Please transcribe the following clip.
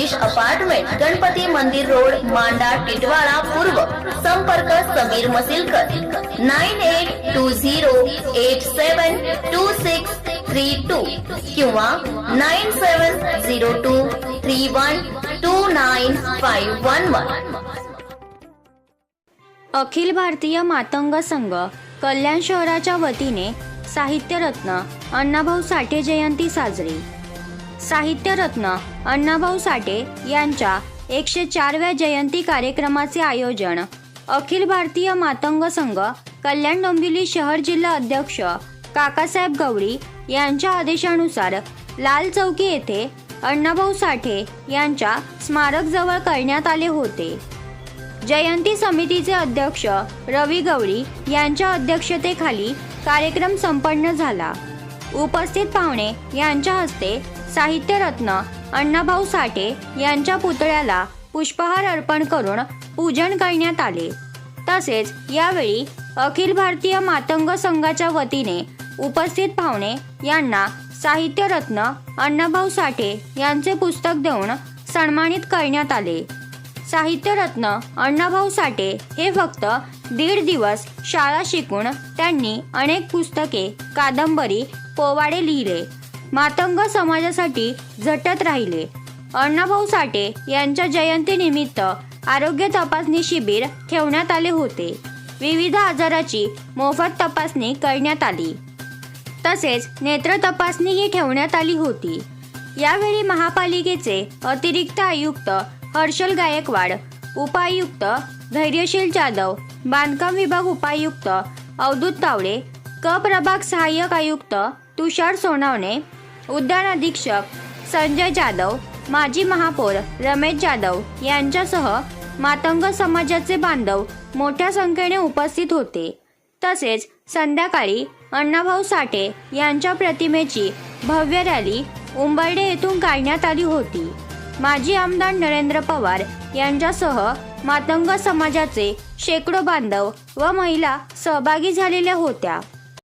Ashish apartment Ganpati Mandir road Manda Titwala पूर्व. संपर्क Sameer Masilkar. Nine eight two zero eight seven two six three two किंवा nine seven zero two three one two nine five one one. Akhil Bharatiya Matang Sangh कल्याण शहराच्या वतीने साहित्यरत्न अण्णाभाऊ साठे जयंती साजरी. साहित्यरत्न अण्णाभाऊ साठे यांच्या एकशे चारव्या जयंती कार्यक्रमाचे आयोजन अखिल भारतीय मातंग संघ कल्याण डोंबिवली शहर जिल्हा अध्यक्ष काकासाहेब गवळी यांच्या आदेशानुसार लाल चौकी येथे अण्णाभाऊ साठे यांच्या स्मारकजवळ करण्यात आले होते. जयंती समितीचे अध्यक्ष रवी गवळी यांच्या अध्यक्षतेखाली कार्यक्रम संपन्न झाला. उपस्थित पाहुणे यांच्या हस्ते साहित्यरत्न अण्णाभाऊ साठे यांच्या पुतळ्याला पुष्पहार अर्पण करून पूजन करण्यात आले. तसेच यावेळी अखिल भारतीय मातंग संघाच्या वतीने उपस्थित पाहुणे यांना साहित्यरत्न अण्णाभाऊ साठे यांचे पुस्तक देऊन सन्मानित करण्यात आले. साहित्यरत्न अण्णाभाऊ साठे हे फक्त दीड दिवस शाळा शिकून त्यांनी अनेक पुस्तके कादंबरी पोवाडे लिहिले. मातंग समाजासाठी झटत राहिले. अण्णाभाऊ साठे यांच्या जयंतीनिमित्त आरोग्य तपासणी शिबिर ठेवण्यात आले होते. विविध आजाराची मोफत तपासणी करण्यात आली. तसेच नेत्र तपासणीही ठेवण्यात आली होती. यावेळी महापालिकेचे अतिरिक्त आयुक्त हर्षल गायकवाड उपायुक्त धैर्यशील जाधव बांधकाम विभाग उपायुक्त अवधूत तावडे क प्रभाग सहाय्यक आयुक्त तुषार सोनावणे उद्यान अधीक्षक संजय जाधव माजी महापौर रमेश जाधव यांच्यासह मातंग समाजाचे बांधव मोठ्या संख्येने उपस्थित होते. तसेच संध्याकाळी अण्णाभाऊ साठे यांच्या प्रतिमेची भव्य रॅली उंबर्डे येथून काढण्यात आली होती. माजी आमदार नरेंद्र पवार यांच्यासह मातंग समाजाचे शेकडो बांधव व महिला सहभागी झालेल्या होत्या.